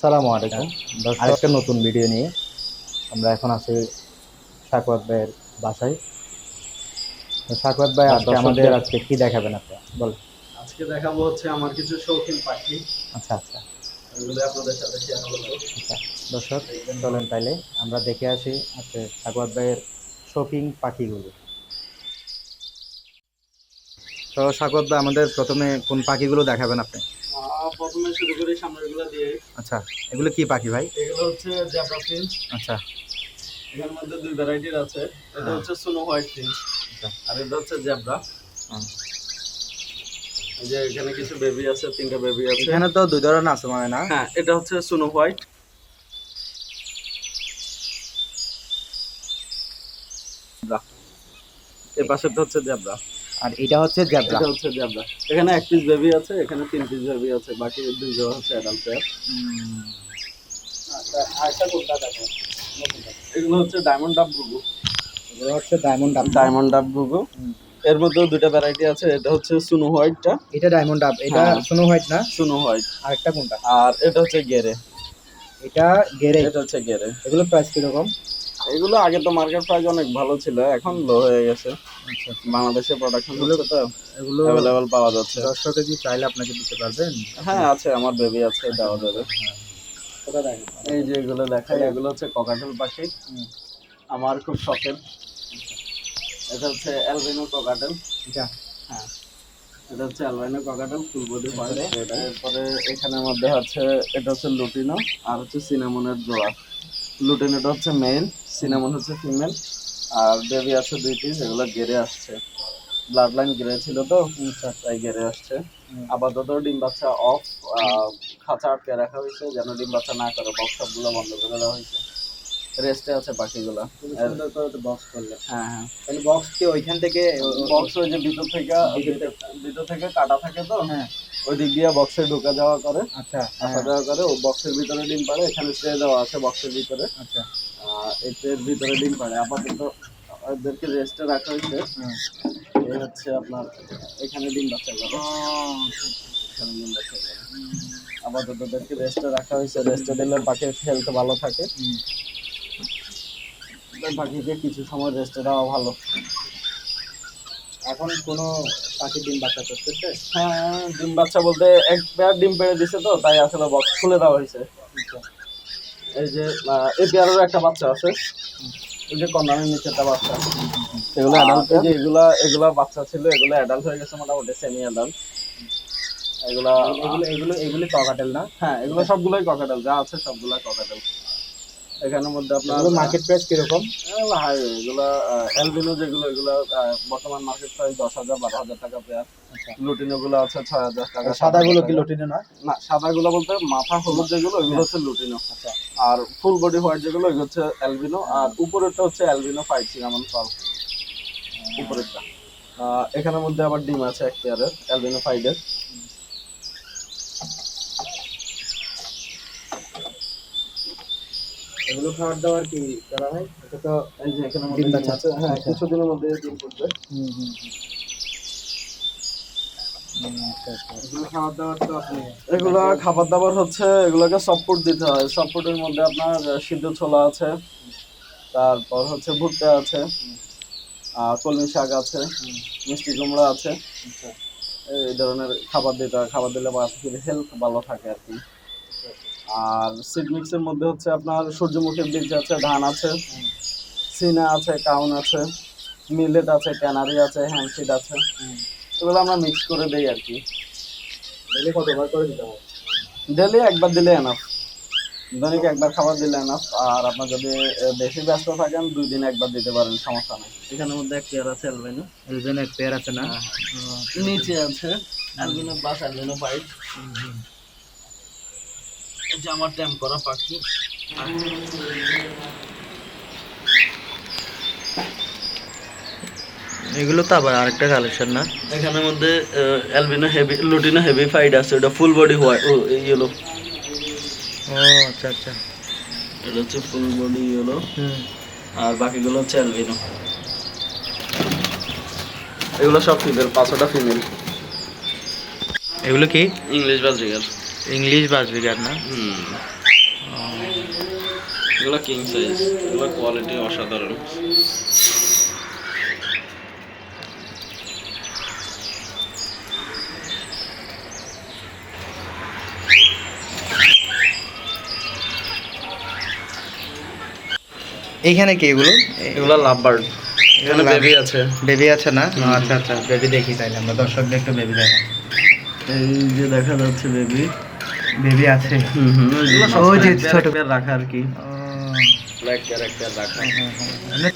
সালামু আলাইকুম। আরেকটা নতুন ভিডিও নিয়ে আমরা এখন আছি সাকুয়াত ভাইয়ের বাসায়। সাকুয়াত ভাই আজকে আমাদের আজকে কি দেখাবেন আপনি? বল। আজকে দেখাবো হচ্ছে আমার কিছু শৌখিন পাখি। আচ্ছা আচ্ছা। ওগুলো আপনাদের সাথে শেয়ার করব। আচ্ছা দর্শক চলেন তাইলে। আমরা দেখে আসি আজকে সাকুয়াত ভাইয়ের শৌখিন পাখিগুলো। তো সাকুয়াত ভাই আমাদের প্রথমে কোন পাখিগুলো দেখাবেন আপনি? প্রথমে শুরু করি সামনেরগুলো দিয়ে। আচ্ছা এগুলো কি পাখি ভাই? এগুলো হচ্ছে জ্যাব্রা প্রিন্স আচ্ছা। এখানের মধ্যে দুই ভ্যারাইটির আছে। এটা হ্যাঁ। হচ্ছে সুনো হোয়াইট আচ্ছা। আর এটা হচ্ছে জ্যাব্রা যে এখানে কিছু বেবি আছে তিনটা বেবি আছে। এখানে তো দুই ধরনের আছে মানে না? হ্যাঁ এটা হচ্ছে সুনো হোয়াইট এর পাশেরটা হচ্ছে জ্যাব্রা আর এটা হচ্ছে জ্যাবরা। এটা হচ্ছে জ্যাব্রা। এখানে এক পিস বেবি আছে এখানে তিন পিস বেবি আছে বাকি দুই জোড়া হচ্ছে অ্যাডাল্ট পেয়ার এগুলো হচ্ছে ডায়মন্ড ডাব গুগু এগুলো হচ্ছে ডায়মন্ড ডাব ডায়মন্ড ডাব গুগু এর মধ্যেও দুইটা ভ্যারাইটি আছে এটা হচ্ছে সুনো হোয়াইটটা এটা ডায়মন্ড ডাব এটা হ্যাঁ। সোনো হোয়াইট না? সুনো হোয়াইট আরেকটা কোনটা? আর এটা হচ্ছে গেরে এটা গেরে এটা হচ্ছে গেরে এগুলো প্রাইস কীরকম? এগুলো আগে তো মার্কেট প্রাইস অনেক ভালো ছিল এখন লো হয়ে গেছে। আচ্ছা। বাংলাদেশে প্রোডাকশন হচ্ছে তো। এগুলো অ্যাভেলেবল পাওয়া যাচ্ছে। দর্শকে কি চাইলে আপনাকে দিতে পারবেন? হ্যাঁ আছে আমার বেবি আছে দেওয়া যাবে। এই যে এগুলো দেখাই এগুলো হচ্ছে ককাটেল পাখি। আমার খুব শখের। এটা হচ্ছে অ্যালবিনো ককাটেল এটা হ্যাঁ। এটা হচ্ছে albino cockatiel full body part এরপরে এখানের মধ্যে হচ্ছে এটা হচ্ছে লুটিনো আর হচ্ছে সিনামনের জোড়া। লুটিনোটা হচ্ছে মেল সিনামন হচ্ছে ফিমেল আর বেবি আছে দুই পিস এগুলো গেড়ে আসছে। ব্লাড লাইন গেড়ে ছিল তো তাই গেড়ে আসছে। আপাতত ডিম বাচ্চা অফ খাঁচা আটকে রাখা হয়েছে যেন ডিম বাচ্চা না করে বক্স সবগুলো বন্ধ করে দেওয়া হয়েছে। রেস্টে আছে পাখিগুলো বক্স করলে। হ্যাঁ হ্যাঁ। তাহলে বক্স কি ওইখান থেকে বক্স ওই যে ভিতর থেকে? ভিতর থেকে কাটা থাকে তো? হ্যাঁ। ওই দিক দিয়ে বক্সে ঢুকে যাওয়া করে আচ্ছা আসা যাওয়া করে ও বক্সের ভিতরে ডিম পাড়ে এখানে ট্রে দেওয়া আছে বক্সের ভিতরে। আচ্ছা। এই ট্রের ভিতরে ডিম পাড়ে। আপাতত ওদেরকে রেস্টে রাখা হয়েছে। এই হচ্ছে আপনার এখানে ডিম বাচ্চা করে এখানে ডিম বাচ্চা করে আপাতত ওদেরকে রেস্টে রাখা হয়েছে। রেস্টে দিলে হেলথ ভালো থাকে। পাখিকে কিছু সময় রেস্টে দেওয়া ভালো। এখন কোনো পাখি ডিম বাচ্চা করতেছে? হ্যাঁ ডিম বাচ্চা বলতে এক পেয়ার ডিম পেড়ে দিছে তো তাই আসলে বক্স খুলে দেওয়া হয়েছে। এই যে এই পেয়ারেরও একটা বাচ্চা আছে। এই যে কর্নারের নিচে একটা বাচ্চা এগুলো অ্যাডাল্ট যে এগুলা এগুলা বাচ্চা ছিল এগুলো অ্যাডাল্ট হয়ে গেছে মোটামুটি সেমি অ্যাডাল্ট এগুলা এগুলো এগুলো এগুলি ককাটেল না? হ্যাঁ এগুলো সবগুলোই ককাটেল যা আছে সবগুলা ককাটেল এখানের মধ্যে আপনার মার্কেট প্রাইস কীরকম? এগুলো হাই এগুলো অ্যালবিনো যেগুলো এগুলো বর্তমান মার্কেট প্রাইস দশ হাজার বারো হাজার টাকা পেয়ার আচ্ছা। লুটিনো গুলো আছে ছয় হাজার টাকা সাদাগুলো কি লটিনে না না সাদাগুলো বলতে মাথা হলুদ যেগুলো ওইগুলো হচ্ছে লুটিনো। আচ্ছা। আর ফুল বডি হোয়াইট যেগুলো ওইগুলো হচ্ছে অ্যালবিনো আর উপরেরটা হচ্ছে অ্যালবিনো ফাইভ সিনামন পাল উপরেরটা। এখানের মধ্যে আবার ডিম আছে এক পেয়ারের অ্যালবিনো ফাইডের এগুলো খাবার দাবার কি করা হয়? এটা তো এই যে এখানের ডিম বাচ্চা। আছে হ্যাঁ আচ্ছা। কিছুদিনের মধ্যে ডিম করবে হুম হুম আচ্ছা, আচ্ছা। এগুলো খাবার দাবার তো আপনি এগুলা খাবার দাবার হচ্ছে এগুলোকে সফট দিতে হয়। সফটের মধ্যে আপনার সিদ্ধ ছোলা আছে তারপর হচ্ছে ভুট্টা আছে আর কলমি শাক আছে মিষ্টি কুমড়া আছে। এই ধরনের খাবার দিতে হয়। খাবার দিলে পাখির হেলথ ভালো থাকে আর কি। আর সিড মিক্সের মধ্যে হচ্ছে আপনার সূর্যমুখীর বীজ আছে ধান আছে সিনা আছে কাউন আছে মিলেট আছে ক্যানারি আছে হ্যান্ডসিড আছে। এগুলো আমরা মিক্স করে দিই আর কি। ডেলি কতবার করে দিতে হবে ডেলি একবার দিলে এনাফ দৈনিক একবার খাবার দিলে এনাফ আর আপনার যদি বেশি ব্যস্ত থাকেন দুই দিন একবার দিতে পারেন সমস্যা নেই। এখানের মধ্যে এক পেয়ার আছে অ্যালবিনো। এই এক পেয়ার আছে না? নিচে আছে অ্যালবিনো বাস অ্যালবিনো এই যে আমার ট্যাম্প করা পাখি। এগুলো তো আবার আরেকটা কালেকশন না? এখানের মধ্যে অ্যালবিনো হেভি লুটিনো হেভি ফাইড আছে ওটা ফুল বডি হোয়াইট ও ইয়েলো ও আচ্ছা আচ্ছা। এটা হচ্ছে ফুল বডি ইয়েলো আর বাকিগুলো হচ্ছে অ্যালবিনো এগুলো সব ফিমেল পাঁচশোটা ফিমেল এগুলো কি? ইংলিশ বাজরিগার ইংলিশ বাজবিগার না? হুম। এগুলো কিং সাইজ এগুলো কোয়ালিটি অসাধারণ। এইখানে কি এগুলো? এগুলো লাভ বার্ড এখানে বেবি আছে। বেবি আছে না? আচ্ছা আচ্ছা বেবি দেখি তাইলে আমরা। দর্শকদের একটু বেবি দেখা এই যে দেখা যাচ্ছে বেবি বেবি আছে হুম হুম ওই যে ছোট- রাখা আর কি ব্ল্যাক ক্যারেক্টার রাখা মানে